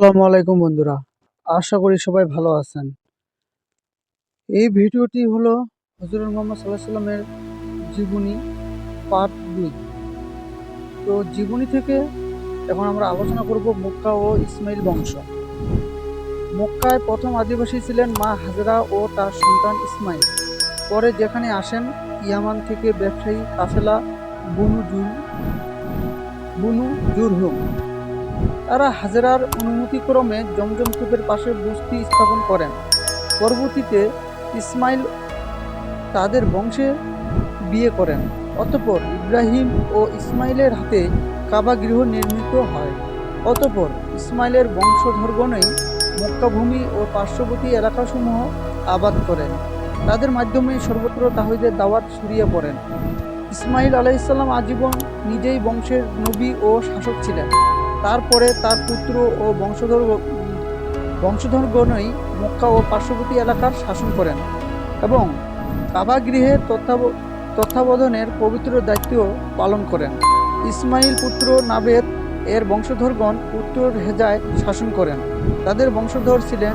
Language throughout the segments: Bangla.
আসসালামু আলাইকুম বন্ধুরা। আশা করি সবাই ভালো আছেন। এই ভিডিওটি হলো হজরত মোহাম্মদ সাল্লাহ সাল্লামের জীবনী পার্ট দুই। তো জীবনী থেকে এখন আমরা আলোচনা করব মক্কা ও ইসমাইল বংশ। মক্কায় প্রথম আদিবাসী ছিলেন মা হাজরা ও তার সন্তান ইসমাইল। পরে যেখানে আসেন, ইয়ামান থেকে ব্যবসায়ী কাফেলা বুনু জুল বুনু জুরহুম। তারা হাজেরার অনুমতিক্রমে জমজম কূপের পাশে বস্তি স্থাপন করেন। পরবর্তীতে ইসমাইল তাদের বংশে বিয়ে করেন। অতঃপর ইব্রাহিম ও ইসমাইলের হাতে কাবা গৃহ নির্মিত হয়। অতঃপর ইসমাইলের বংশধরগণই মক্কাভূমি ও পার্শ্ববর্তী এলাকাসমূহ আবাদ করেন। তাদের মাধ্যমে সর্বত্র তাহিদের দাওয়াত ছড়িয়ে পড়েন ইসমাইল আলাইসাল্লাম আজীবন নিজেই বংশের নবী ও শাসক ছিলেন। তারপরে তার পুত্র ও বংশধর বংশধরগণই মক্কা ও পার্শ্ববর্তী এলাকার শাসন করেন এবং কাবা গৃহের তত্ত্বাব- তত্ত্বাবধানের পবিত্র দায়িত্ব পালন করেন। ইসমাইল পুত্র নাবেদ এর বংশধরগণ উত্তর হেজায় শাসন করেন। তাদের বংশধর ছিলেন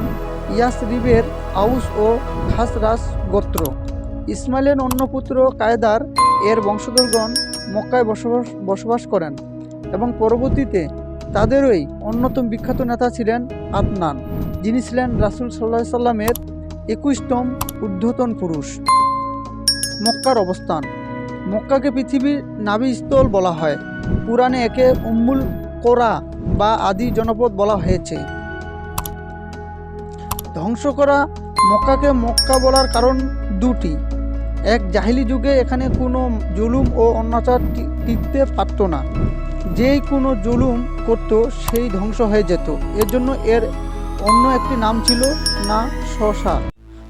ইয়াসরিবের আউস ও খাসরাস গোত্র। ইসমাইলের অন্য পুত্র কায়দার এর বংশধরগণ মক্কায় বসবাস বসবাস করেন এবং পরবর্তীতে তাদেরই অন্যতম বিখ্যাত নেতা ছিলেন আদনান, যিনি ছিলেন রাসুল সাল্লাহ সাল্লামের একুশতম ঊর্ধ্বতন পুরুষ। মক্কার অবস্থান। মক্কাকে পৃথিবীর নাবিস্থল বলা হয়। পুরাণে একে উম্মুল কোরা বা আদি জনপদ বলা হয়েছে। ধ্বংস করা মক্কাকে মক্কা বলার কারণ দুটি। এক জাহিলি যুগে এখানে কোনো জুলুম ও অত্যাচার টি- টিকতে পারত না। যেই কোনো জুলুম করত সেই ধ্বংস হয়ে যেত। এর জন্য এর অন্য একটি নাম ছিল না শশা।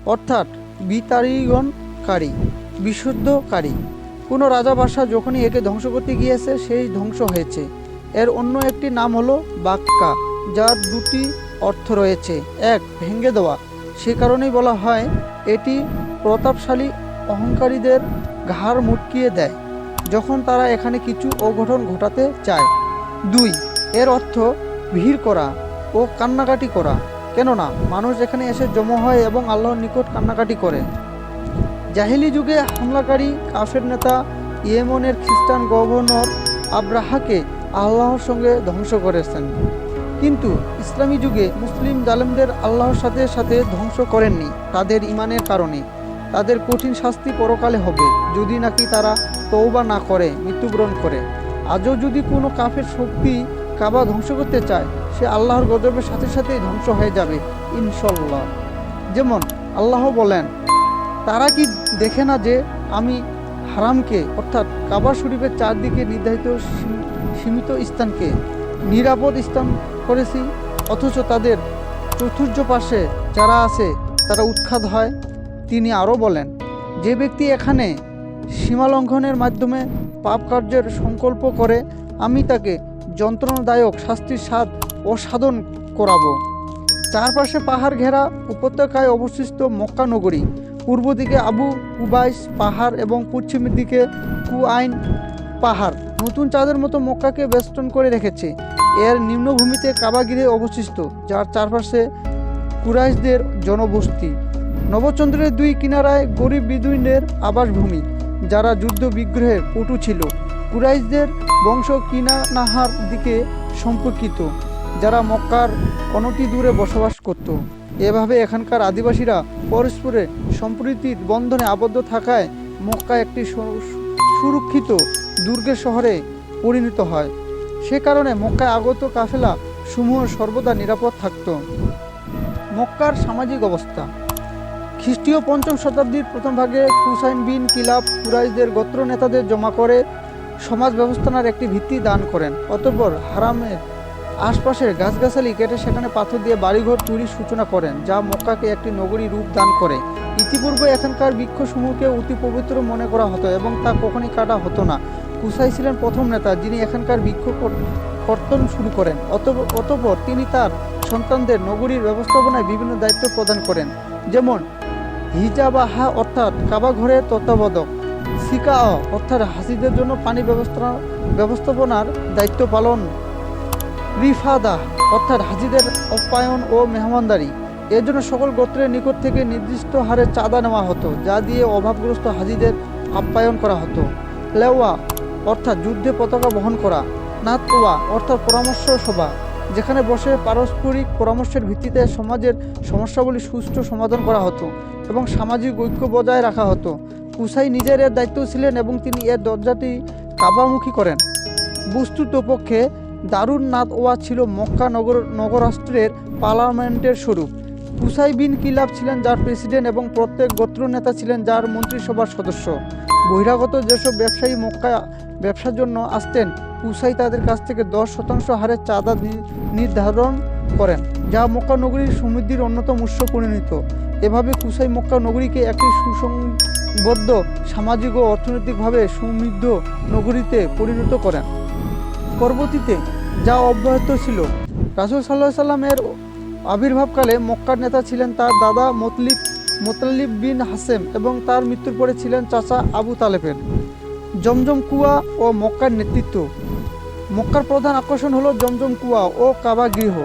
অর্থাৎ বিতাড়িগণকারী, বিশুদ্ধকারী। কোনো রাজা যখনই একে ধ্বংস করতে গিয়েছে, সেই ধ্বংস হয়েছে। এর অন্য একটি নাম হলো বাক্কা, যার দুটি অর্থ রয়েছে। এক, ভেঙে দেওয়া। সে কারণেই বলা হয়, এটি প্রতাপশালী অহংকারীদের ঘাড় মুটকিয়ে দেয়। যখন তারা এখানে কিছু অঘটন ঘটাতে চায়। দুই, এর অর্থ ভিড় করা ও কান্নাকাটি করা। কেননা, মানুষ এখানে এসে জমা হয় এবং আল্লাহর নিকট কান্নাকাটি করে। জাহিলি যুগে হামলাকারী কাফের নেতা, ইয়েমনের খ্রিস্টান গভর্নর আব্রাহাকে আল্লাহর সঙ্গে ধ্বংস করেছেন। কিন্তু ইসলামী যুগে মুসলিম জালেমদের আল্লাহর সাথে সাথে ধ্বংস করেননি, তাদের ইমানের কারণে। তাদের কঠিন শাস্তি পরকালে হবে। যদি নাকি তারা তৌবা না করে, মৃত্যুবরণ করে। আজও যদি কোনো কাফের শক্তি কাবা ধ্বংস করতে চায়, সে আল্লাহর গজবের সাথে সাথেই ধ্বংস হয়ে যাবে ইনশাল্লাহ যেমন আল্লাহ বলেন, তারা কি দেখে না যে আমি হারামকে, অর্থাৎ কাবা শরীফের চারদিকে নির্ধারিত সীমিত স্থানকে নিরাপদ স্থান করেছি, অথচ তাদের চতুর্য পাশে যারা আছে, তারা উৎখাত হয় তিনি আরও বলেন, যে ব্যক্তি এখানে সীমালঙ্ঘনের মাধ্যমে পাপ কার্যের সংকল্প করে, আমি তাকে যন্ত্রণাদায়ক শাস্তির স্বাদ অসাধন করাবো। চারপাশে পাহাড় ঘেরা উপত্যকায় অবস্থিত মক্কা নগরী, পূর্ব দিকে আবু কুবাইস পাহাড় এবং পশ্চিমের দিকে কুআইন পাহাড় নতুন চাঁদের মতো মক্কাকে বেষ্টন করে রেখেছে। এর নিম্নভূমিতে কাবাগিরে অবস্থিত, যার চারপাশে কুরাইশদের জনবস্তি। নবচন্দ্রের দুই কিনারায় গরিব বিদুইনের আবাসভূমি, যারা যুদ্ধ বিগ্রহে পটু ছিল। কুরাইশদের বংশ কিনানাহার দিকে সম্পর্কিত, যারা মক্কার অনতি দূরে বসবাস করত। এভাবে এখানকার আদিবাসীরা পরস্পরে সম্প্রীতির বন্ধনে আবদ্ধ থাকায় মক্কা একটি সুরক্ষিত দুর্গের শহরে পরিণত হয়। সে কারণে মক্কায় আগত কাফেলা সমূহ সর্বদা নিরাপদ থাকত। মক্কার সামাজিক অবস্থা খ্রিস্টীয় পঞ্চম শতাব্দীর প্রথম ভাগে হুসাইন বিন কিলাব কুরাইশদের গোত্র নেতাদের জমা করে সমাজ ব্যবস্থার একটি ভিত্তি দান করেন। অতঃপর হারামের আশপাশের গাছগাছালি কেটে সেখানে পাথর দিয়ে বাড়িঘর তৈরির সূচনা করেন, যা মক্কাকে একটি নগরী রূপ দান করে। ইতিপূর্বে এখানকার বৃক্ষসমূহকে অতি পবিত্র মনে করা হতো এবং তা কখনই কাটা হতো না। কুসাই ছিলেন প্রথম নেতা, যিনি এখানকার বৃক্ষ কর্তন শুরু করেন। অতঃ- অতঃপর তিনি তার সন্তানদের নগরীর ব্যবস্থাপনায় বিভিন্ন দায়িত্ব প্রদান করেন। যেমন হিজাবাহা অর্থাৎ কাবা ঘরের তত্ত্বাবধক সিকা অর্থাৎ হাসিদের জন্য পানি ব্যবস্থা, ব্যবস্থাপনার দায়িত্ব পালন। রিফাদা অর্থাৎ হাজিদের অপ্যায়ন ও মেহমানদারি। এর জন্য সকল গোত্রের নিকট থেকে নির্দিষ্ট হারে চাঁদা নেওয়া হতো, যা দিয়ে অভাবগ্রস্ত হাজিদের আপ্যায়ন করা হতো। লেওয়া অর্থাৎ যুদ্ধে পতাকা বহন করা। নাতওয়া অর্থাৎ পরামর্শ সভা। যেখানে বসে পারস্পরিক পরামর্শের ভিত্তিতে সমাজের সমস্যাগুলি সুষ্ঠু সমাধান করা হতো এবং সামাজিক ঐক্য বজায় রাখা হতো। কুসাই নিজের এর দায়িত্ব ছিলেন এবং তিনি এর দরজাটি কাবামুখী করেন। বস্তুত পক্ষে দারুণ নাথ ওয়া ছিল মক্কা নগর নগরাষ্ট্রের পার্লামেন্টের স্বরূপ। কুসাই বিন কিলাব ছিলেন যার প্রেসিডেন্ট এবং প্রত্যেক গোত্র নেতা ছিলেন যার মন্ত্রিসভার সদস্য। বহিরাগত যেসব ব্যবসায়ী মক্কা ব্যবসার জন্য আসতেন কুসাই তাদের কাছ থেকে দশ শতাংশ হারে চাঁদা নির্ধারণ করেন, যা মক্কা নগরীর সমৃদ্ধির অন্যতম উৎস পরিণত। এভাবে কুসাই মক্কা নগরীকে একটি সুসংবদ্ধ, সামাজিক ও অর্থনৈতিকভাবে সমৃদ্ধ নগরীতে পরিণত করেন। পরবর্তীতে যা অব্যাহত ছিল, রাসুল সাল্লাহ সাল্লামের আবির্ভাবকালে মক্কার নেতা ছিলেন তার দাদা মতলিব মোতাল্লিব বিন হাসেম এবং তার মৃত্যুর পরে ছিলেন চাচা আবু তালেবের। জমজম কুয়া ও মক্কার নেতৃত্ব। মক্কার প্রধান আকর্ষণ হলো জমজম কুয়া ও কাবা গৃহ।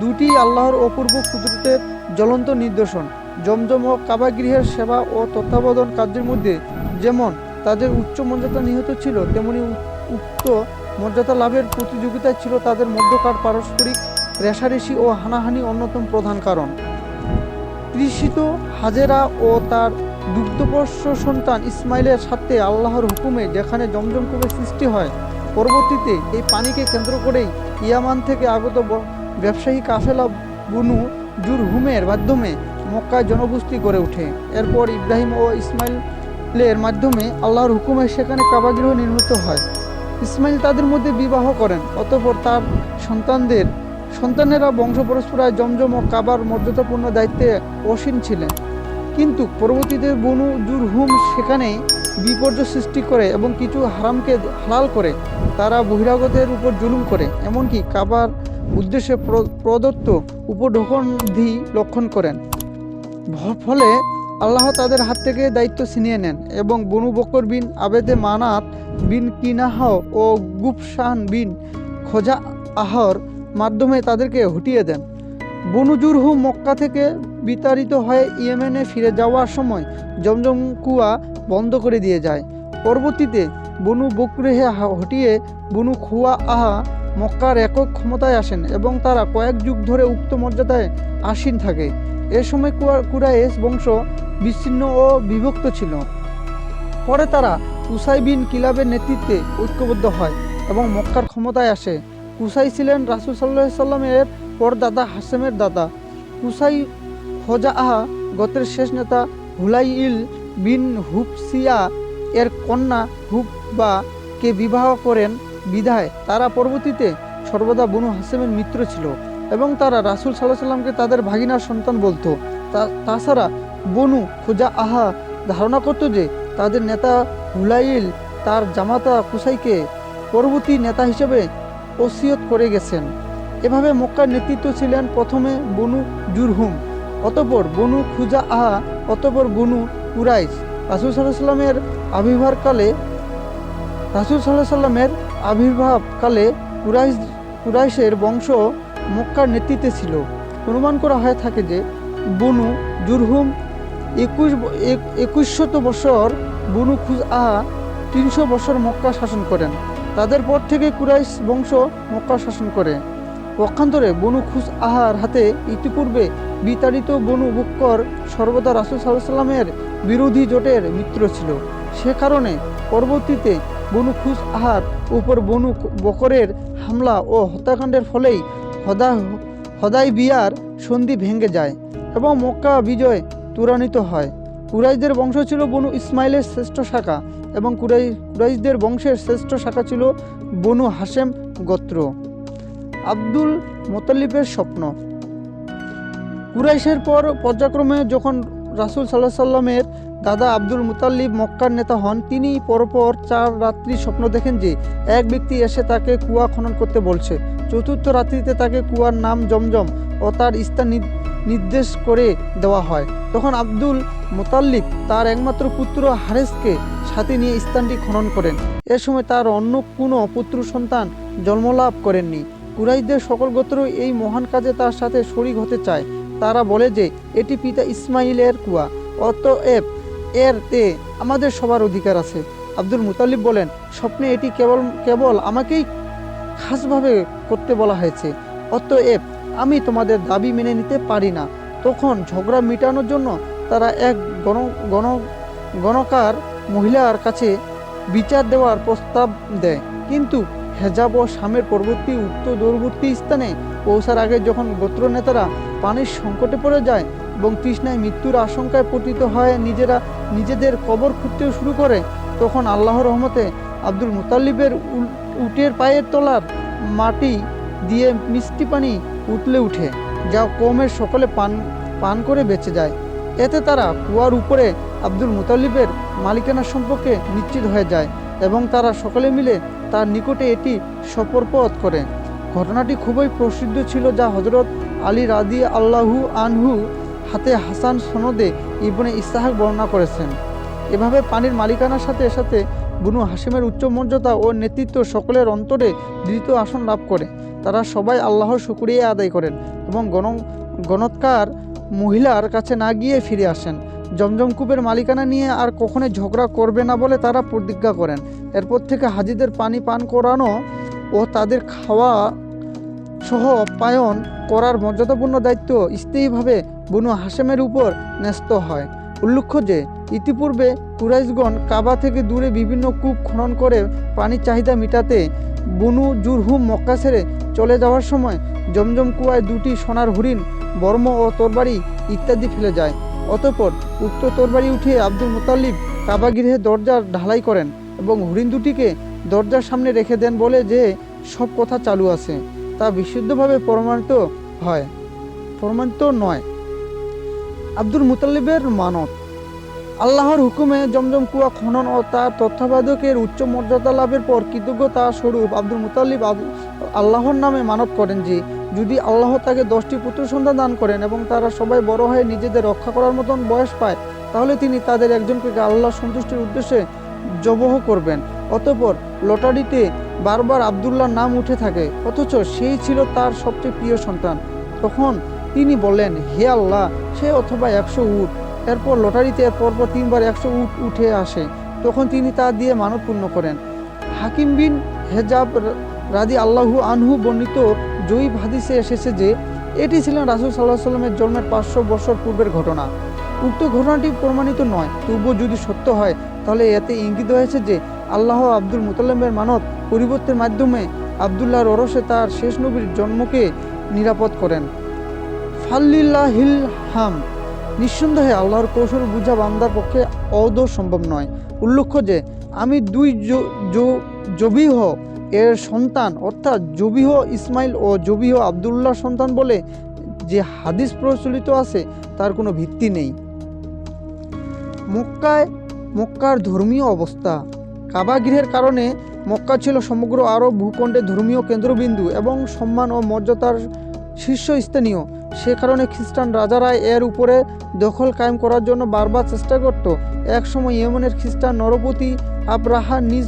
দুটি আল্লাহর অপূর্ব কুদরতের জ্বলন্ত নিদর্শন। জমজম ও কাবা গৃহের সেবা ও তত্ত্বাবধান কার্যের মধ্যে যেমন তাদের উচ্চ মর্যাদা নিহত ছিল, তেমনি উক্ত মর্যাদা লাভের প্রতিযোগিতায় ছিল তাদের মধ্যকার পারস্পরিক রেশারেশি ও হানাহানি অন্যতম প্রধান কারণ। তৃষিত হাজেরা ও তার দুগ্ধপোষ্য সন্তান ইসমাইলের সাথে আল্লাহর হুকুমে যেখানে জমজম কূপের সৃষ্টি হয়, পরবর্তীতে এই পানিকে কেন্দ্র করেই ইয়ামান থেকে আগত ব্যবসায়ী কাফেলা বুনু জুরহুমের মাধ্যমে মক্কায় জনগোষ্ঠী গড়ে ওঠে। এরপর ইব্রাহিম ও ইসমাইলের মাধ্যমে আল্লাহর হুকুমে সেখানে কাবাগৃহ নির্মিত হয়। ইসমাইল তাদের মধ্যে বিবাহ করেন, অতঃপর তার সন্তানদের সন্তানেরা বংশ পরস্পরায় জমজম ও কাবার মর্যাদাপূর্ণ দায়িত্বে অসীম ছিলেন। কিন্তু পরবর্তীতে বনু জুরহুম সেখানে বিপর্যয় সৃষ্টি করে এবং কিছু হারামকে হালাল করে, তারা বহিরাগতের উপর জুলুম করে, এমনকি কাবার উদ্দেশ্যে প্রদত্ত উপঢৌকনধি লক্ষণ করেন। ফলে আল্লাহ তাদের হাত থেকে দায়িত্ব ছিনিয়ে নেন এবং বনু বকর বিন আবেদে মানাত বিন কিনাহ ও গুপসান বিন খোজা আহর মাধ্যমে তাদেরকে হটিয়ে দেন। বনু জুরহুম মক্কা থেকে বিতাড়িত হয়ে ইয়েমেনে ফিরে যাওয়ার সময় জমজম কুয়া বন্ধ করে দিয়ে যায়। পরবর্তীতে বনু বকরেহে হটিয়ে বনু খুয়া আহা মক্কার একক ক্ষমতায় আসেন এবং তারা কয়েক যুগ ধরে উক্ত মর্যাদায় আসীন থাকে। এ সময় কুয়া- কুরাইশ বংশ বিচ্ছিন্ন ও বিভক্ত ছিল। পরে তারা কুসাই বিন কিলাবের নেতৃত্বে ঐক্যবদ্ধ হয় এবং মক্কার ক্ষমতায় আসে। কুসাই ছিলেন রাসুল সাল্লাহ সাল্লামের পরদাদা হাসেমের দাদা। কুসাই খোজা আহা গোত্রের শেষ নেতা হুলাইল বিন হুপসিয়া এর কন্যা হুববা কে বিবাহ করেন বিধায় তারা পরবর্তীতে সর্বদা বনু হাসেমের মিত্র ছিল এবং তারা রাসুল সাল্লাহ সাল্লামকে তাদের ভাগিনার সন্তান বলতো। তাছাড়া বনু খোজা আহা ধারণা করত যে তাদের নেতা হুলাইল তার জামাতা কুসাইকে পরবর্তী নেতা হিসেবে ওসিয়ত করে গেছেন। এভাবে মক্কার নেতৃত্ব ছিলেন প্রথমে বনু জুরহুম, অতপর বনু খুজা আহা অতপর বনু কুরাইশ। রাসুল সাল্লাহ সাল্লামের আবির্ভাবকালে, রাসুল সাল্লাহ সাল্লামের আবির্ভাবকালে কুরাইশ, কুরাইশের বংশ মক্কার নেতৃত্বে ছিল। অনুমান করা হয়ে থাকে যে বনু জুরহুম একুশ একুশশত বছর বনু খুজ আহা তিনশো বছর মক্কা শাসন করেন। তাদের পর থেকে কুরাইশ বংশ মক্কা শাসন করে। পক্ষান্তরে বনু খুস আহার হাতে ইতিপূর্বে বিতাড়িত বনু বক্কর সর্বদা রাসুল সাল্লামের বিরোধী জোটের মিত্র ছিল। সে কারণে পরবর্তীতে বনু খুস আহার উপর বনু বকরের হামলা ও হত্যাকাণ্ডের ফলেই হদা হদাই বিয়ার সন্ধি ভেঙে যায় এবং মক্কা বিজয় ত্বরান্বিত হয়। কুরাইশদের বংশ ছিল বনু ইসমাইলের শ্রেষ্ঠ শাখা। এবং কুরাই, কুরাইশদের বংশের শ্রেষ্ঠ শাখা ছিল বনু হাসেম গোত্র, আব্দুল মোতালিবের স্বপ্ন। কুরাইশের পর পর্যাক্রমে যখন রাসুল সাল্লাহ সাল্লামের দাদা আব্দুল মুতাল্লিব মক্কার নেতা হন, তিনি পরপর চার রাত্রি স্বপ্ন দেখেন যে এক ব্যক্তি এসে তাকে কুয়া খনন করতে বলছে। চতুর্থ রাত্রিতে তাকে কুয়ার নাম জমজম ও তার স্থান নির্দেশ করে দেওয়া হয়। তখন আব্দুল মোতাল্লিক তার একমাত্র পুত্র হারেসকে সাথে নিয়ে স্থানটি খনন করেন। এ সময় তার অন্য কোনো পুত্র সন্তান জন্মলাভ করেননি। কুরাইশদের সকল গোত্র এই মহান কাজে তার সাথে শরিক হতে চায়। তারা বলে যে, এটি পিতা ইসমাইলের কুয়া। অতএব এর তে আমাদের সবার অধিকার আছে। আব্দুল মুতালিব বলেন, স্বপ্নে এটি কেবল কেবল আমাকেই খাসভাবে করতে বলা হয়েছে। অতএব আমি তোমাদের দাবি মেনে নিতে পারি না। তখন ঝগড়া মেটানোর জন্য তারা এক গণ গণ, গণকার মহিলার কাছে বিচার দেওয়ার প্রস্তাব দেয়। কিন্তু হেজাব ও শামের পরবর্তী উত্তর দূরবর্তী স্থানে পৌঁছার আগে যখন গোত্র নেতারা পানির সংকটে পড়ে যায় এবং তৃষ্ণায় মৃত্যুর আশঙ্কায় পতিত হয় নিজেরা নিজেদের কবর খুঁজতেও শুরু করে, তখন আল্লাহর রহমতে আব্দুল মুতাল্লিবের উটের পায়ের তলার মাটি দিয়ে মিষ্টি পানি উতলে উঠে, যা কৌমের সকলে পান পান করে বেঁচে যায়। এতে তারা কুয়ার উপরে আব্দুল মুতাল্লিবের মালিকানা সম্পর্কে নিশ্চিত হয়ে যায় এবং তারা সকলে মিলে তার নিকটে এটি সপরপথ করে। ঘটনাটি খুবই প্রসিদ্ধ ছিল, যা হজরত আলী রাদি আল্লাহু আনহু হাতে হাসান সনদে ইবনে ইস্তাহাক বর্ণনা করেছেন। এভাবে পানির মালিকানার সাথে সাথে বুনু হাসিমের উচ্চ মর্যাদা ও নেতৃত্ব সকলের অন্তরে দৃঢ় আসন লাভ করে। তারা সবাই আল্লাহর শুক্রিয়া আদায় করেন এবং গণ, গণৎকার মহিলার কাছে না গিয়ে ফিরে আসেন। জমজম কূপের মালিকানা নিয়ে আর কখনোই ঝগড়া করবে না বলে তারা প্রতিজ্ঞা করেন। এরপর থেকে হাজিদের পানি পান করানো ও তাদের খাওয়া সহ পায়ন করার মর্যাদাপূর্ণ দায়িত্ব স্থায়ীভাবে বনু হাসেমের উপর ন্যস্ত হয়। উল্লেখ্য যে, ইতিপূর্বে কুরাইশগণ কাবা থেকে দূরে বিভিন্ন কূপ খনন করে পানির চাহিদা মেটাতে বনু জুরহুম মক্কা ছেড়ে চলে যাওয়ার সময় জমজম কুয়ায় দুটি সোনার হরিণ, বর্ম ও তরবারি ইত্যাদি ফেলে যায়। অতঃপর উক্ত তরবারি উঠিয়ে আব্দুল মুতাল্লিব কাবা গৃহে দরজার ঢালাই করেন এবং হরিণ দুটিকে দরজার সামনে রেখে দেন বলে যে সব কথা চালু আছে। তা বিশুদ্ধভাবে প্রমাণিত হয়। প্রমাণিত নয়। আব্দুল মুতাল্লিবের মানত আল্লাহর হুকুমে জমজম কুয়া খনন ও তার তত্ত্বাবধায়কের উচ্চ মর্যাদা লাভের পর কৃতজ্ঞতা স্বরূপ আব্দুল মুতাল্লিব আল্লাহর নামে মানত করেন যে, যদি আল্লাহ তাকে দশটি পুত্র সন্তান দান করেন এবং তারা সবাই বড় হয়ে নিজেদের রক্ষা করার মতন বয়স পায়, তাহলে তিনি তাদের একজনকে আল্লাহ সন্তুষ্টির উদ্দেশ্যে জবহ করবেন। অতঃপর লটারিতে বারবার আবদুল্লাহর নাম উঠে থাকে, অথচ সেই ছিল তার সবচেয়ে প্রিয় সন্তান। তখন তিনি বললেন, হে আল্লাহ, সে অথবা একশো উট। এরপর লটারিতে পরপর তিনবার একশো উট উঠে আসে। তখন তিনি তা দিয়ে মানত পূর্ণ করেন। হাকিম বিন হেজাব রা- রাদি আল্লাহু আনহু বর্ণিত জয়ীব হাদিসে এসেছে যে, এটি ছিলেন রাসুল সাল্লাহ সাল্লামের জন্মের পাঁচশো বছর পূর্বের ঘটনা। উক্ত ঘটনাটি প্রমাণিত নয়, তবুও যদি সত্য হয়, তাহলে এতে ইঙ্গিত হয়েছে যে আল্লাহ আব্দুল মুতাল্লামের মানত পরিবর্তের মাধ্যমে আবদুল্লাহর ওরসে তার শেষ নবীর জন্মকে নিরাপদ করেন। ফাল্লিল্লাহিল হাম। নিঃসন্দেহে আল্লাহর কৌশল বুঝা বান্দার পক্ষে অদৌ সম্ভব নয়। উল্লেখ্য যে, আমি দুই জবিহ এর সন্তান, অর্থাৎ জবিহ ইসমাইল ও জবিহ আবদুল্লাহ সন্তান বলে যে হাদিস প্রচলিত আছে, তার কোনো ভিত্তি নেই। মক্কায়, মক্কার ধর্মীয় অবস্থা। কাবাগৃহের কারণে মক্কা ছিল সমগ্র আরব ভূখণ্ডের ধর্মীয় কেন্দ্রবিন্দু এবং সম্মান ও মর্যাদার শীর্ষস্থানীয়। সে কারণে খ্রিস্টান রাজারা এর উপরে দখল কায়েম করার জন্য বারবার চেষ্টা করত। একসময় ইয়েমেনের খ্রিস্টান নরপতি আব্রাহা নিজ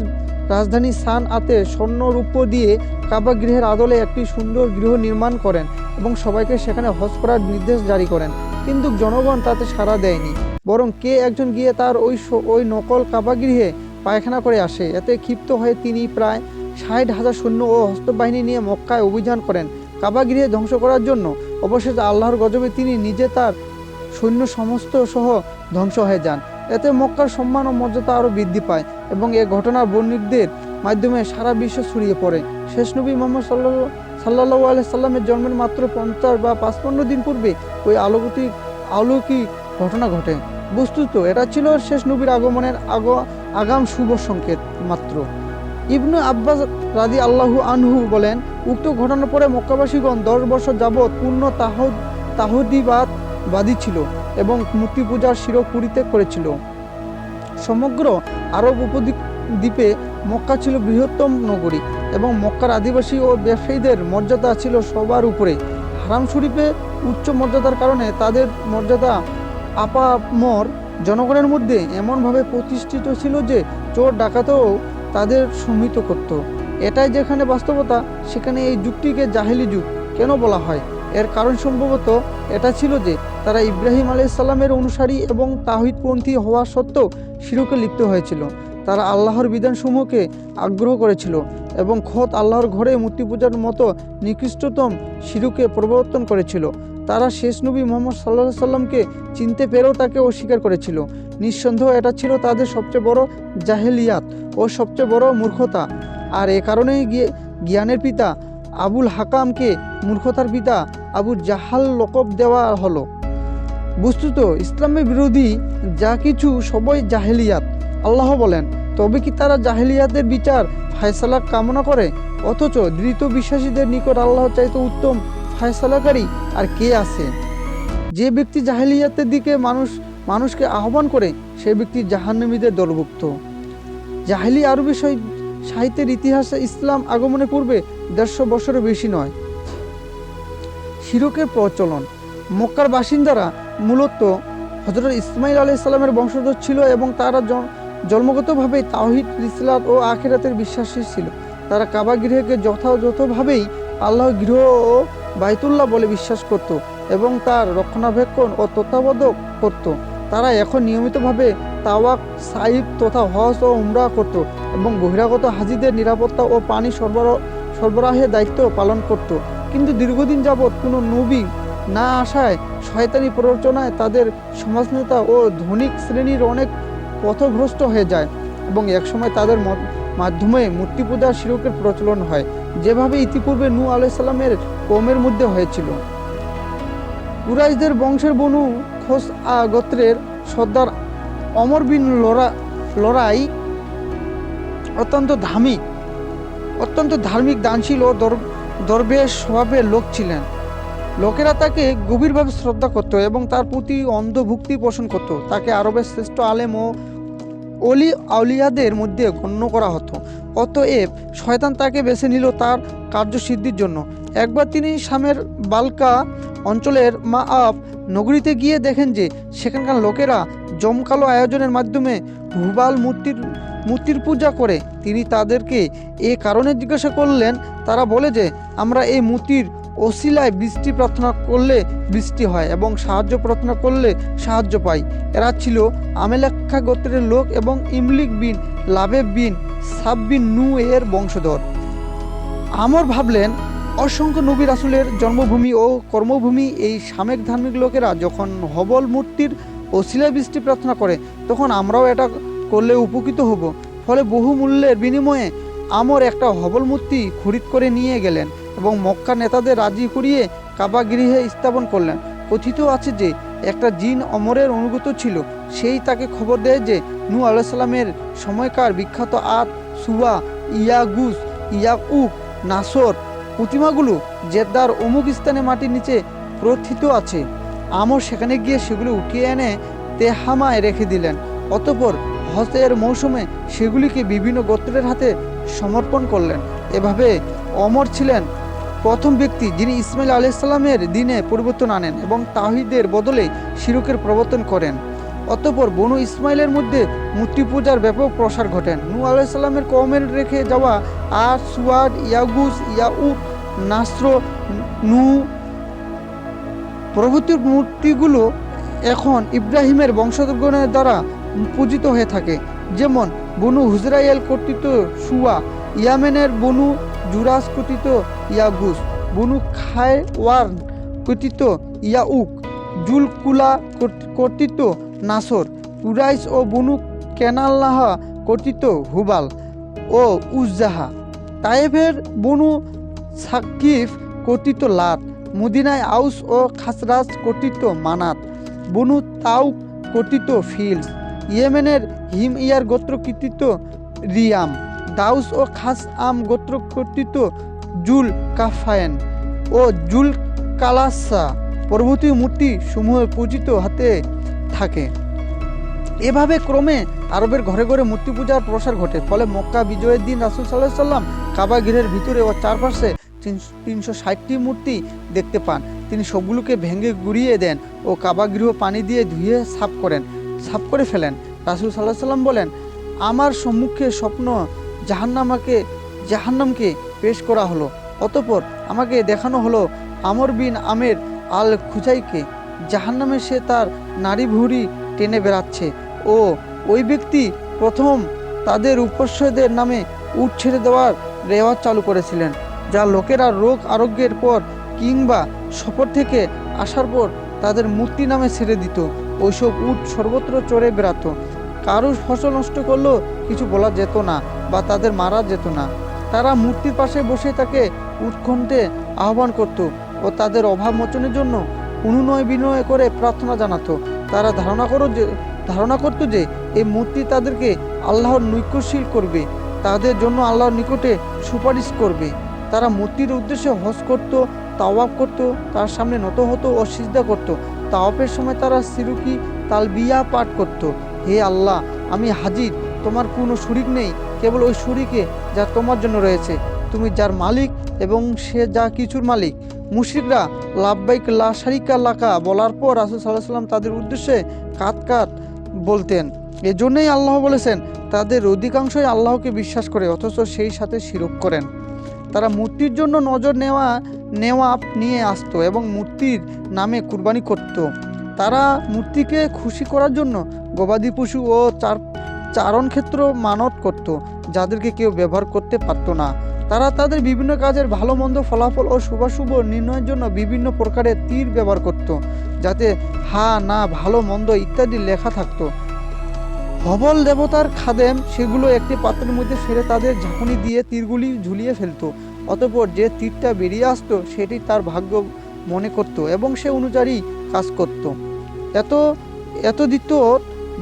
রাজধানী সান আতে স্বর্ণ রূপ্য দিয়ে কাবাগৃহের আদলে একটি সুন্দর গৃহ নির্মাণ করেন এবং সবাইকে সেখানে হজ করার নির্দেশ জারি করেন। কিন্তু জনগণ তাতে সাড়া দেয়নি। বরং কে একজন গিয়ে তার ওই ওই নকল কাবাগৃহে পায়খানা করে আসে। এতে ক্ষিপ্ত হয়ে তিনি প্রায় ষাট হাজার সৈন্য ও হস্তবাহিনী নিয়ে মক্কায় অভিযান করেন কাবাগৃহে ধ্বংস করার জন্য। অবশেষে আল্লাহর গজবে তিনি নিজে তার সৈন্য সমস্ত সহ ধ্বংস হয়ে যান। এতে মক্কার সম্মান ও মর্যাদা আরও বৃদ্ধি পায় এবং এ ঘটনার বর্ণিকদের মাধ্যমে সারা বিশ্ব ছড়িয়ে পড়ে। শেষ নবী মোহাম্মদ সাল্লাহ সাল্লাহ আলাই সাল্লামের জন্মের মাত্র পঞ্চাশ বা পাঁচপন্ন দিন পূর্বে ওই আলোকিক অলৌকিক ঘটনা ঘটে। বস্তুত এটা ছিল শেষ নবীর আগমনের আগ আগাম শুভ সংকেত মাত্র। ইবনু আব্বাস রাদি আল্লাহু আনহু বলেন, উক্ত ঘটনার পরে মক্কাবাসীগণ দশ বছর যাবৎ পূর্ণ তাহ তাহদিবাদ বাদী ছিল এবং মূর্তি পূজার শিরক পরিত্যাগ করেছিল। সমগ্র আরব উপদ্বীপ দ্বীপে মক্কা ছিল বৃহত্তম নগরী এবং মক্কার আদিবাসী ও ব্যবসায়ীদের মর্যাদা ছিল সবার উপরে। হারাম শরীফে উচ্চ মর্যাদার কারণে তাদের মর্যাদা আপামর জনগণের মধ্যে এমনভাবে প্রতিষ্ঠিত ছিল যে চোর ডাকাতও তাদের সমৃত করত। এটাই যেখানে বাস্তবতা, সেখানে এই যুগটিকে জাহেলি যুগ কেন বলা হয়? এর কারণ সম্ভবত এটা ছিল যে তারা ইব্রাহিম আলাইসাল্লামের অনুসারী এবং তাহিদপন্থী হওয়া সত্ত্বেও শিরুকে লিপ্ত হয়েছিল। তারা আল্লাহর বিধানসমূহকে আগ্রহ করেছিল এবং খোদ আল্লাহর ঘরে মূর্তি পূজার মতো নিকৃষ্টতম শিরুকে প্রবর্তন করেছিল। তারা শেষ নবী মোহাম্মদ সাল্লাহ সাল্লামকে চিনতে পেরেও তাকে অস্বীকার করেছিল। নিঃসন্দেহ এটা ছিল তাদের সবচেয়ে বড় জাহেলিয়াত ও সবচেয়ে বড় মূর্খতা। আর এ কারণেই গিয়ে জ্ঞানের পিতা আবুল হাকামকে মূর্খতার পিতা আবু জাহাল লকব দেওয়া হলো। বস্তুত ইসলামের বিরোধী যা কিছু সবই জাহেলিয়াত। আল্লাহ বলেন, তবে কি তারা জাহেলিয়াতের বিচার, ফায়সালা কামনা করে? অথচ দৃত বিশ্বাসীদের নিকট আল্লাহ চাইতে উত্তম ফায়সালাকারী আর কে আছে? যে ব্যক্তি জাহেলিয়াতের দিকে মানুষ, মানুষকে আহ্বান করে, সে ব্যক্তি জাহান্নামীদের দলভুক্ত। জাহেলি আরবি সাহি- সাহিত্যের ইতিহাসে ইসলাম আগমনের পূর্বে দেড়শো বছরের বেশি নয়। শিরকের প্রচলন। মক্কার বাসিন্দারা মূলত হজরত ইসমাইল আলি ইসলামের বংশধর ছিল এবং তারা জ- জন্মগতভাবেই তাওহিদ রিসলাত ও আখেরাতের বিশ্বাসী ছিল। তারা কাবা গৃহকে যথাযথভাবেই আল্লাহ গৃহ ও বাইতুল্লাহ বলে বিশ্বাস করত এবং তার রক্ষণাবেক্ষণ ও তত্ত্বাবধায়ক করত। তারা এখন নিয়মিতভাবে তাওয়াক সাইব তথা হজ ও উমরা করত এবং বহিরাগত হাজিদের নিরাপত্তা ও পানি সরবরাহ সরবরাহের দায়িত্ব পালন করত। কিন্তু দীর্ঘদিন যাবৎ কোনো নবী না আসায় শয়তানি প্ররোচনায় তাদের সমাজনেতা ও ধনিক শ্রেণির অনেক পথভ্রষ্ট হয়ে যায় এবং একসময় তাদের মাধ্যমে মূর্তি পূজা শিরকের প্রচলন হয়। যেভাবে ইতিপূর্বে নূ আলাইসাল্লামের কমের মধ্যে হয়েছিল। কুরাইশদের বংশের বনু খোস গোত্রের সর্দার অমর বিন লড়া লড়াই অত্যন্ত ধার্মিক অত্যন্ত ধার্মিক, দানশীল ও দর- দরবেশ স্বভাবের লোক ছিলেন। লোকেরা তাকে গভীরভাবে শ্রদ্ধা করত এবং তার প্রতি অন্ধভুক্তি পোষণ করত। তাকে আরবের শ্রেষ্ঠ আলেম ও অলি আউলিয়াদের মধ্যে গণ্য করা হতো। অতএব শয়তান তাকে বেছে নিল তার কার্যসিদ্ধির জন্য। একবার তিনি শামের বালকা অঞ্চলের মা আপ নগরীতে গিয়ে দেখেন যে সেখানকার লোকেরা জমকালো আয়োজনের মাধ্যমে হুবাল মূর্তির মূর্তির পূজা করে, তিনি তাদেরকে এ কারণে জিজ্ঞাসা করলেন, তারা বলে যে, আমরা এই মূর্তির ওসিলায় বৃষ্টি প্রার্থনা করলে বৃষ্টি হয় এবং সাহায্য প্রার্থনা করলে সাহায্য পাই। এরা ছিল আমেলাক্ষা গোত্রের লোক এবং ইমলিক বিন, লাবেব বিন, সাব বিন নু এর বংশধর। আমর ভাবলেন, অসংখ্য নবী রাসুলের জন্মভূমি ও কর্মভূমি এই সামেক ধার্মিক লোকেরা যখন হবল মূর্তির ওসিলায় বৃষ্টি প্রার্থনা করে, তখন আমরাও এটা করলে উপকৃত হব। ফলে বহু মূল্যের বিনিময়ে আমর একটা হবল মূর্তি খরিদ করে নিয়ে গেলেন। এবং মক্কা নেতাদের রাজি করিয়ে কাবা গৃহে স্থাপন করলেন। কথিত আছে যে, একটা জিন অমরের অনুগত ছিল। সেই তাকে খবর দেয় যে নু আলাহ সাল্লামের সময়কার বিখ্যাত আত সুয়া ইয়াগুস ইয়াকুক নাসর প্রতিমাগুলো জেদ্দার অমুক স্থানে মাটির নিচে প্রথিত আছে। আমর সেখানে গিয়ে সেগুলো উঠিয়ে এনে তেহামায় রেখে দিলেন। অতপর হজের মৌসুমে সেগুলিকে বিভিন্ন গোত্রের হাতে সমর্পণ করলেন। এভাবে অমর ছিলেন প্রথম ব্যক্তি যিনি ইসমাইল আলাইসাল্লামের দিনে পরিবর্তন আনেন এবং তাহিদের বদলে শিরুকের প্রবর্তন করেন। অতঃপর বনু ইসমাইলের মধ্যে মূর্তি পূজার ব্যাপক প্রসার ঘটেন। নূ আলাইসাল্লামের কমের রেখে যাওয়া আর, সুয়াদ, ইয়াগুস ইয়াউক নাস্র নু প্রভৃতির মূর্তিগুলো এখন ইব্রাহিমের বংশগণের দ্বারা পূজিত হয়ে থাকে। যেমন বনু হুজরাইল কর্তৃত সুয়া, ইয়ামেনের বনু জুরাস কর্তৃত ইয়াগুস বনু খায়ওয়ার কর্তৃত ইয়াউক জুলকুলা কর্তৃ- কর্তৃত নাসর, কুরাইশ ও বনু কেনাল্লাহা কর্তৃত হুবাল ও উজ্জাহা। তায়েফের বনু সাকিফ কর্তৃত লাত, মদিনায় আউস ও খাসরাজ কর্তৃত মানাত, বনু তাউক কর্তৃত ফিলস, ইয়েমেনের হিম ইয়ার গোত্র কর্তৃত রিয়াম, দাউস ও খাস আম গোত্র কর্তৃত জুল কাফায়েন ও জুল কালাসা প্রভৃতি মূর্তি সমূহ পূজিত হাতে থাকে। এভাবে ক্রমে আরবের ঘরে ঘরে মূর্তি পূজার প্রসার ঘটে। ফলে মক্কা বিজয়ের দিন রাসুল সাল্লাহ সাল্লাম কাবা গৃহের ভিতরে ও চারপাশে তিনশো ষাটটি মূর্তি দেখতে পান। তিনি সবগুলোকে ভেঙে গুড়িয়ে দেন ও কাবা গৃহ পানি দিয়ে ধুয়ে সাফ করেন, সাফ করে ফেলেন। রাসুল সাল্লাহ সাল্লাম বলেন, আমার সম্মুখে স্বপ্ন জাহান্নামাকে জাহান্নামকে পেশ করা হলো। অতপর আমাকে দেখানো হলো আমর বিন আমের আল খুজাইকে জাহান্নামে সে তার নারী ভুঁড়ি টেনে বেড়াচ্ছে ও ওই ব্যক্তি প্রথম তাদের উপস্যদের নামে উট ছেড়ে দেওয়ার রেওয়াজ চালু করেছিলেন, যা লোকেরা রোগ আরোগ্যের পর কিংবা সফর থেকে আসার পর তাদের মূর্তি নামে ছেড়ে দিত। ওইসব উট সর্বত্র চড়ে বেড়াতো। কারও ফসল নষ্ট করলেও কিছু বলা যেত না বা তাদের মারা যেত না। তারা মূর্তির পাশে বসে তাকে উৎকণ্ঠে আহ্বান করত ও তাদের অভাব মোচনের জন্য অনুনয় বিনয় করে প্রার্থনা জানাতো। তারা ধারণা করো যে, ধারণা করতো যে এই মূর্তি তাদেরকে আল্লাহর নৈক্যশীল করবে, তাদের জন্য আল্লাহর নিকটে সুপারিশ করবে। তারা মূর্তির উদ্দেশ্যে হজ করত তাওয়াব করত, তার সামনে নত হতো ও সিজদা করত। তাওয়াফের সময় তারা সিরুকি, তালবিয়া পাঠ করত। হে আল্লাহ, আমি হাজির। তোমার কোনো শরিক নেই, কেবল ওই শরিকে যা তোমার জন্য রয়েছে। তুমি যার মালিক এবং সে যা কিছুর মালিক। মুশরিকরা লাভবাইক লা শারিকা লাকা বলার পর রাসুল সাল্লাহ সাল্লাম তাদের উদ্দেশ্যে কাত কাত বলতেন। এজন্যই আল্লাহ বলেছেন, তাদের অধিকাংশই আল্লাহকে বিশ্বাস করে, অথচ সেই সাথে শিরক করেন। তারা মূর্তির জন্য নজর নেওয়া নেওয়া নিয়ে আসতো এবং মূর্তির নামে কুরবানি করত। তারা মূর্তিকে খুশি করার জন্য গবাদি পশু ও চার চারণ ক্ষেত্র মানত করত, যাদেরকে কেউ ব্যবহার করতে পারতো না। তারা তাদের বিভিন্ন কাজের ভালো মন্দ ফলাফল ও শুভাশুভ নির্ণয়ের জন্য বিভিন্ন প্রকারের তীর ব্যবহার করত, যাতে হা, না, ভালো, মন্দ ইত্যাদি লেখা থাকতো। হবল দেবতার খাদেম সেগুলো একটি পাত্রের মধ্যে ফেলে তাদের ঝাঁকুনি দিয়ে তীরগুলি ঝুলিয়ে ফেলতো, অতপর যে তীরটা বেরিয়ে আসতো, সেটি তার ভাগ্য মনে করত এবং সে অনুযায়ী কাজ করত। এত এত দিত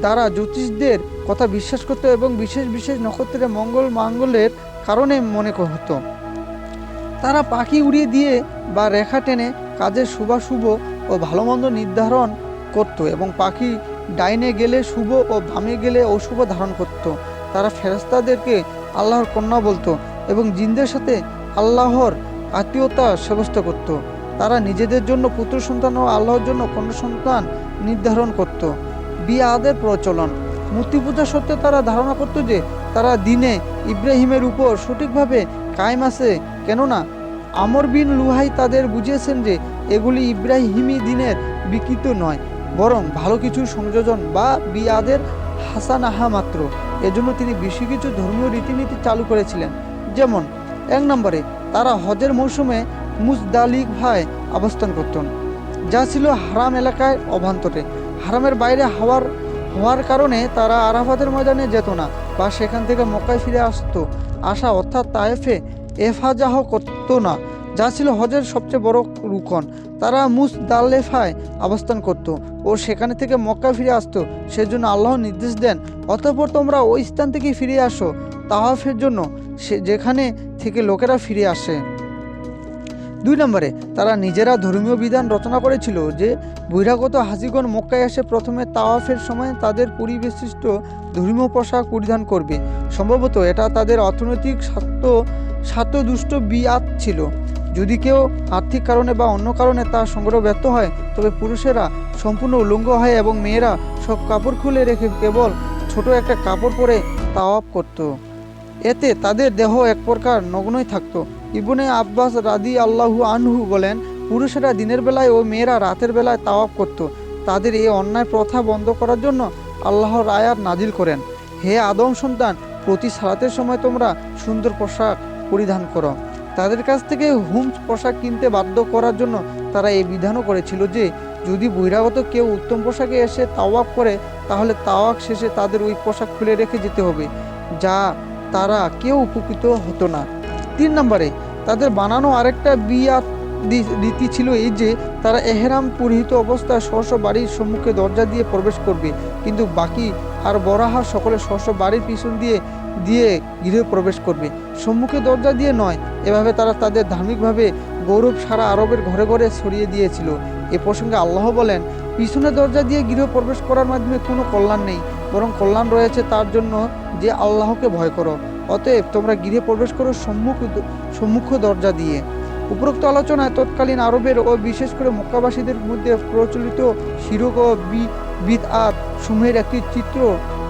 দ্বারা জ্যোতিষদের কথা বিশ্বাস করত এবং বিশেষ বিশেষ নক্ষত্রের মঙ্গল মাঙ্গলের কারণে মনে হতো তারা পাখি উড়িয়ে দিয়ে বা রেখা টেনে কাজের শুভাশুভ ও ভালো মন্দ নির্ধারণ করত এবং পাখি ডাইনে গেলে শুভ ও বামে গেলে অশুভ ধারণ করত। তারা ফেরেস্তাদেরকে আল্লাহর কন্যা বলতো এবং জিনদের সাথে আল্লাহর আত্মীয়তা সাব্যস্ত করত। তারা নিজেদের জন্য পুত্র সন্তান ও আল্লাহর জন্য কন্যা সন্তান নির্ধারণ করত। বিয়াদের প্রচলন মূর্তি পূজা সত্ত্বে তারা ধারণা করত যে তারা দিনে ইব্রাহিমের উপর সঠিকভাবে কায়েম আছে। কেননা আমর বিন লুহাই তাদের বুঝিয়েছেন যে এগুলি ইব্রাহিমি দিনের বিকৃত নয়, বরং ভালো কিছু সংযোজন বা বিয়াদের হাসানাহা মাত্র। এজন্য তিনি বেশি কিছু ধর্মীয় রীতিনীতি চালু করেছিলেন। যেমন, এক নম্বরে তারা হজের মৌসুমে মুজদালিক ভাই অবস্থান করতেন, যা ছিল হারাম এলাকায় অভ্যন্তরে। হারামের বাইরে হওয়ার হওয়ার কারণে তারা আরাফাতের ময়দানে যেত না বা সেখান থেকে মক্কায় ফিরে আসতো। আসা অর্থাৎ তায়েফে এফাজাহ করতো না, যা ছিল হজের সবচেয়ে বড় রুকন। তারা মুসদালেফায় অবস্থান করত ও সেখানে থেকে মক্কা ফিরে আসতো। সেজন্য আল্লাহ নির্দেশ দেন, অতঃপর তোমরা ওই স্থান থেকে ফিরে আসো তাহাফের জন্য, সে, যেখানে থেকে লোকেরা ফিরে আসে। দুই নম্বরে, তারা নিজেরা ধর্মীয় বিধান রচনা করেছিল যে বহিরাগত হাজিগণ মক্কায় এসে প্রথমে তাওয়াফের সময় তাদের পরিবেশিষ্ট ধর্মীয় পোশাক পরিধান করবে। সম্ভবত এটা তাদের অর্থনৈতিক স্বার্থ, স্বার্থদুষ্ট বিয়াত ছিল। যদি কেউ আর্থিক কারণে বা অন্য কারণে তার সংগ্রহ ব্যর্থ হয়, তবে পুরুষেরা সম্পূর্ণ উলঙ্গ হয় এবং মেয়েরা সব কাপড় খুলে রেখে কেবল ছোট একটা কাপড় পরে তাওয়াপ করত। এতে তাদের দেহ এক প্রকার নগ্নই থাকতো। ইবনে আব্বাস রাদি আল্লাহু আনহু বলেন, পুরুষেরা দিনের বেলায় ও মেয়েরা রাতের বেলায় তাওয়াপ করত। তাদের এই অন্যায় প্রথা বন্ধ করার জন্য আল্লাহর আয়াত নাজিল করেন। হে আদম সন্তান, প্রতি সালাতের সময় তোমরা সুন্দর পোশাক পরিধান করো। তাদের কাছ থেকে হুম পোশাক কিনতে বাধ্য করার জন্য তারা এই বিধানও করেছিল যে, যদি বহিরাগত কেউ উত্তম পোশাকে এসে তাওয়াক করে, তাহলে তাওয়াক শেষে তাদের ওই পোশাক খুলে রেখে যেতে হবে, যা তারা কেউ উপকৃত হতো না। তিন নম্বরে, তাদের বানানো আরেকটা বিয়া দি- রীতি ছিল এই যে, তারা এহেরাম পরিহিত অবস্থায় স্ব বাড়ির সম্মুখে দরজা দিয়ে প্রবেশ করবে। কিন্তু বাকি আর বরাহার সকলে স্ব বাড়ির পিছন দিয়ে দিয়ে গৃহে প্রবেশ করবে। সম্মুখে দরজা দিয়ে নয়, এভাবে তারা তাদের ধার্মিকভাবে গৌরব সারা আরবের ঘরে ঘরে ছড়িয়ে দিয়েছিল। এ প্রসঙ্গে আল্লাহ বলেন, পিছনে দরজা দিয়ে গৃহ প্রবেশ করার মাধ্যমে কোনো কল্যাণ নেই, বরং কল্যাণ রয়েছে তার জন্য যে আল্লাহকে ভয় করো। অতএব তোমরা গৃহে প্রবেশ করো সম্মুখ সম্মুখ দরজা দিয়ে। উপরোক্ত আলোচনায় তৎকালীন আরবের ও বিশেষ করে মক্কাবাসীদের মধ্যে প্রচলিত শিরক ও বিদ আত সমূহের একটি চিত্র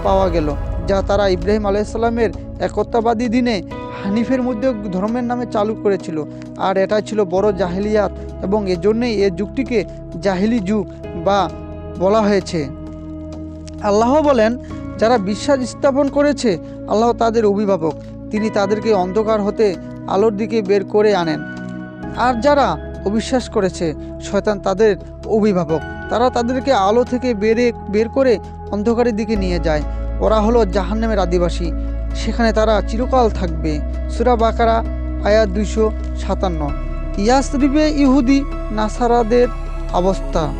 পাওয়া গেল, যা তারা ইব্রাহিম আলাইসাল্লামের একত্ববাদী দিনে হানিফের মধ্যে ধর্মের নামে চালু করেছিল। আর এটা ছিল বড় জাহিলিয়াত এবং এজন্যই এ যুগটিকে জাহিলি যুগ বা বলা হয়েছে। আল্লাহ বলেন, যারা বিশ্বাস স্থাপন করেছে আল্লাহ তাদের অভিভাবক। তিনি তাদেরকে অন্ধকার হতে আলোর দিকে বের করে আনেন। আর যারা অবিশ্বাস করেছে, শয়তান তাদের অভিভাবক। তারা তাদেরকে আলো থেকে বেরে বের করে অন্ধকারের দিকে নিয়ে যায়। ওরা হলো জাহান্নামের আদিবাসী। সেখানে তারা চিরকাল থাকবে। সুরা বাকারা আয়া দুইশো সাতান্ন। ইয়াসরিবে ইহুদি, নাসারাদের অবস্থা।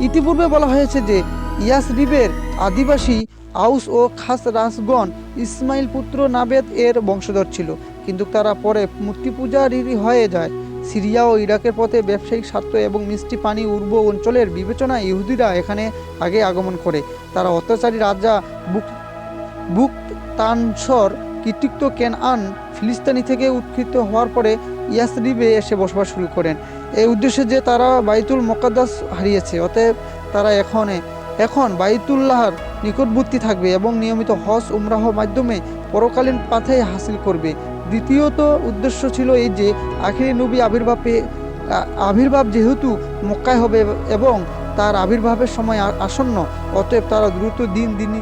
ইতিপূর্বে বলা হয়েছে যে ইয়াসরিবের আদিবাসী আউস ও খাস রাসগণ ইসমাইল পুত্র নাবেদ এর বংশধর ছিল। কিন্তু তারা পরে মূর্তি পূজারী হয়ে যায়। সিরিয়া ও ইরাকের পথে ব্যবসায়িক স্বার্থ এবং মিষ্টি পানি উর্ব অঞ্চলের বিবেচনায় ইহুদিরা এখানে আগে আগমন করে। তারা অত্যাচারী রাজা বুক বুক তানসর কৃতিক্ত কেন আন ফিলিস্তানি থেকে উৎকৃত হওয়ার পরে ইয়াসরিবে এসে বসবাস শুরু করেন। এই উদ্দেশ্যে যে তারা বাইতুল মোকাদ্দাস হারিয়েছে, অতএব তারা এখানে, এখন বাইতুল্লাহর নিকটবর্তী থাকবে এবং নিয়মিত হজ, উমরাহ মাধ্যমে পরকালীন পাথে হাসিল করবে। দ্বিতীয়ত উদ্দেশ্য ছিল এই যে, আখিরি নবী আবির্ভাবে, আবির্ভাব যেহেতু মক্কায় হবে এবং তার আবির্ভাবের সময় আসন্ন, অতএব তারা দ্রুত দিন দিন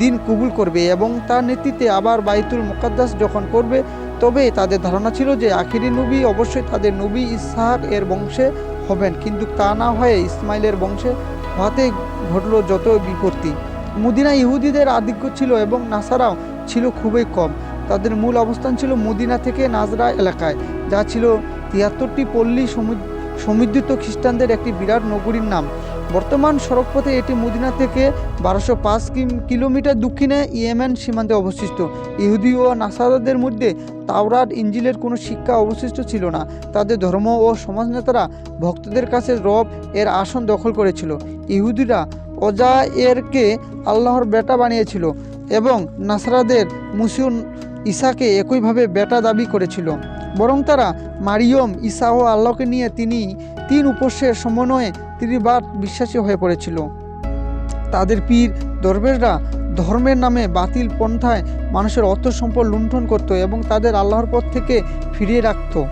দিন কবুল করবে এবং তার নেতৃত্বে আবার বাইতুল মুকাদ্দাস যখন করবে, তবে তাদের ধারণা ছিল যে আখিরি নবী অবশ্যই তাদের নবী ইসহাক এর বংশে হবেন। কিন্তু তা না হয়ে ইসমাইলের বংশে হওয়াতে ঘটল যত বিপত্তি। মদিনা ইহুদিদের আধিক্য ছিল এবং নাসারাও ছিল খুবই কম। তাদের মূল অবস্থান ছিল মদিনা থেকে নাজরা এলাকায়, যা ছিল তিয়াত্তরটি পল্লী সমুদ- সমৃদ্ধিত খ্রিস্টানদের একটি বিরাট নগরীর নাম। বর্তমান সড়কপথে এটি মদিনা থেকে বারোশো পাঁচ কিলোমিটার দক্ষিণে ইয়েমেন সীমান্তে অবস্থিত। ইহুদি ও নাসারাদের মধ্যে তাওরাত ইঞ্জিলের কোনো শিক্ষা অবশিষ্ট ছিল না। তাদের ধর্ম ও সমাজনেতারা ভক্তদের কাছে রব এর আসন দখল করেছিল। ইহুদিরা অজা এরকে আল্লাহর বেটা বানিয়েছিল এবং নাসরাদের মুসিউন ঈসাকে একইভাবে বেটা দাবি করেছিল। বরং তারা মারিয়ম ঈসা ও আল্লাহকে নিয়ে তিনি তিন উপস্যের সমন্বয়ে ত্রিবার বিশ্বাসী হয়ে পড়েছিল। তাদের পীর দরবেশরা ধর্মের নামে বাতিল পন্থায় মানুষের অর্থ সম্পদ লুণ্ঠন করত এবং তাদের আল্লাহর পথ থেকে ফিরিয়ে রাখত।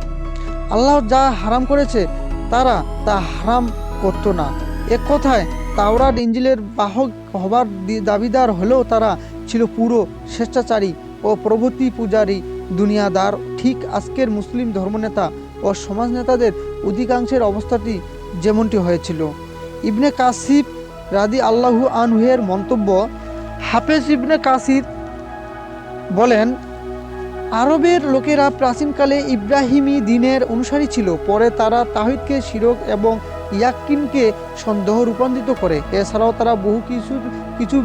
আল্লাহ যা হারাম করেছে তারা তা হারাম করত না। এক কথায় তাওরাত ইঞ্জিলের বাহক হবার দাবিদার হলেও তারা ছিল পুরো স্বেচ্ছাচারী ও প্রভৃতি পূজারী দুনিয়াদার। ঠিক আজকের মুসলিম ধর্মনেতা ও সমাজ নেতাদের অধিকাংশের অবস্থাটি যেমনটি হয়েছিল। ইবনে কাসিব রাদি আল্লাহু আনহুয়ের মন্তব্য, হাফেজ ইবনে কাসির বলেন, আরবের লোকেরা প্রাচীনকালে ইব্রাহিমী দিনের অনুসারী ছিল, পরে তারা তাহিদকে শিরক এবং ইয়াক্কিনকে সন্দেহ রূপান্তরিত করে। এছাড়াও তারা বহু কিছু কিছু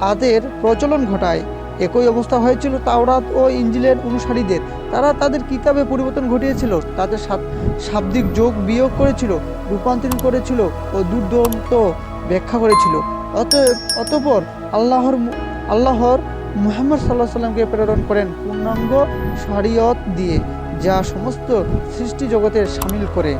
আদের প্রচলন ঘটায়। একই অবস্থা হয়েছিল তাওরাত ও ইঞ্জিলের অনুসারীদের। তারা তাদের কিতাবে পরিবর্তন ঘটিয়েছিল, তাদের শাব- শাব্দিক যোগ বিয়োগ করেছিল রূপান্তরণ করেছিল ও দুর্দন্ত ব্যাখ্যা করেছিল। অতএব, অতপর আল্লাহর আল্লাহর মুহাম্মদ সাল্লাহ সাল্লামকে প্রেরণ করেন পূর্ণাঙ্গ শরীয়ত দিয়ে, যা সমস্ত সৃষ্টি জগতের সামিল করে।